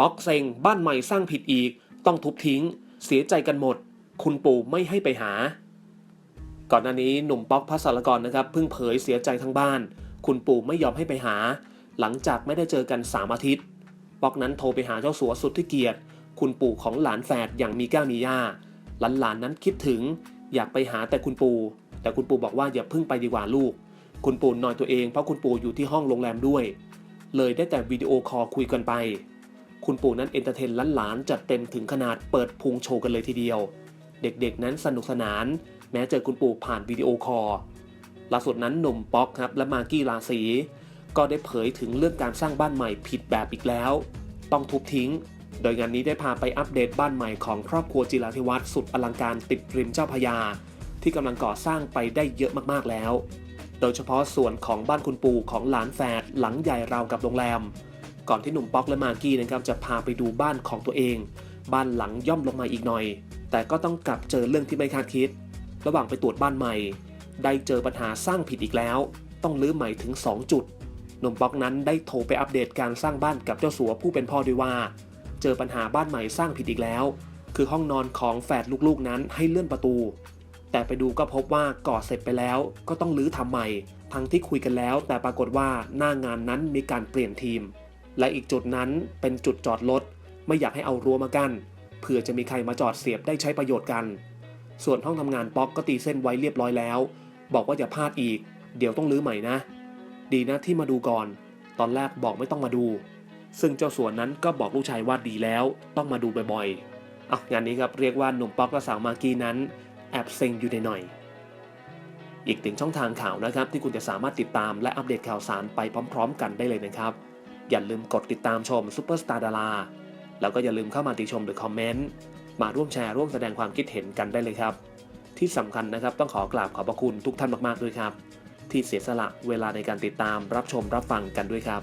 ป๊อกเซ็งบ้านใหม่สร้างผิดอีก ต้องทุบทิ้ง เสียใจกันหมด คุณปู่ไม่ให้ไปหา ก่อนหน้านี้หนุ่มป๊อกพัสรกรนะครับเพิ่งเผยเสียใจทั้งบ้าน คุณปู่ไม่ยอมให้ไปหา หลังจากไม่ได้เจอกัน3อาทิตย์ป๊อกนั้นโทรไปหาเจ้าสัวสุดที่เกียรติ คุณปู่ของหลานแฝดอย่างมีก้ามีย่าหลานหลานๆนั้นคิดถึง อยากไปหาแต่คุณปู่แต่คุณปู่บอกว่าอย่าเพิ่งไปดีกว่าลูก คุณปู่นอยตัวเองเพราะคุณปู่อยู่ที่ห้องโรงแรมด้วย เลยได้แต่วิดีโอคอลคุยกันไป คุณปู่นั้นเอนเตอร์เทนหลานๆจัดเต็มถึงขนาดเปิดพุงโชว์กันเลยทีเดียว เด็กๆนั้นสนุกสนาน แม้เจอคุณปู่ผ่านวิดีโอคอลล่าสุดนั้นหนุ่มป๊อกครับและมากกี้ราศีก็ได้เผยถึงเรื่องการสร้างบ้านใหม่ผิดแบบอีกแล้ว ต้องทุบทิ้ง โดยงานนี้ได้พาไปอัปเดตบ้านใหม่ของครอบครัวจิราธิวัฒน์สุดอลังการติดริมเจ้าพยา ที่กำลังก่อสร้างไปได้เยอะมากๆแล้ว โดยเฉพาะส่วนของบ้านคุณปู่ของหลานแฝดหลังใหญ่ราวกับโรงแรม ก่อนที่หนุ่มป๊อกและมากกี้นะครับจะพาไปดูบ้านของตัวเอง บ้านหลังย่อมลงมาอีกหน่อย แต่ก็ต้องกลับเจอเรื่องที่ไม่คาดคิด ระหว่างไปตรวจบ้านใหม่ ได้เจอปัญหาสร้างผิดอีกแล้ว ต้องลื้อใหม่ถึง 2 จุด หนุ่มป๊อกนั้นได้โทรไปอัปเดตการสร้างบ้านกับเจ้าสัวผู้เป็นพ่อด้วยว่า เจอปัญหาบ้านใหม่สร้างผิดอีกแล้ว คือห้องนอนของแฝดลูกๆนั้นให้เลื่อนประตู แต่ไปดูก็พบว่าก่อเสร็จไปแล้วก็ต้องรื้อทำใหม่ ทั้งที่คุยกันแล้ว แต่ปรากฏว่าหน้างานนั้นมีการเปลี่ยนทีม และอีกจุดนั้นเป็นจุดจอดรถไม่อยากให้เอารั้วมากั้นเผื่อจะมีใครมาจอดเสียบได้ใช้ประโยชน์กัน ส่วนห้องทำงานป๊อกก็ตีเส้นไว้เรียบร้อยแล้ว บอกว่าอย่าพลาดอีก เดี๋ยวต้องรื้อใหม่นะ ดีนะที่มาดูก่อน ตอนแรกบอกไม่ต้องมาดู ซึ่งเจ้าสัวนนั้นก็บอกลูกชายว่าดีแล้ว ต้องมาดูบ่อยๆอะงานนี้ครับเรียกว่าหนุ่มป๊อกและสาวมากกี้นั้น แอบเซ็งอยู่ในหน่อยอีกถึงช่องทางข่าวนะครับที่คุณจะสามารถติดตามและอัปเดตข่าวสารไปพร้อม ๆ กันได้เลยนะครับ อย่าลืมกดติดตามชมซูเปอร์สตาร์ดาราแล้วก็อย่าลืมเข้ามาติชมหรือคอมเมนต์มาร่วมแชร์ร่วมแสดงความคิดเห็นกันได้เลยครับ ที่สำคัญนะครับต้องขอกราบขอบพระคุณทุกท่านมากๆด้วยครับ ที่เสียสละเวลาในการติดตามรับชมรับฟังกันด้วยครับ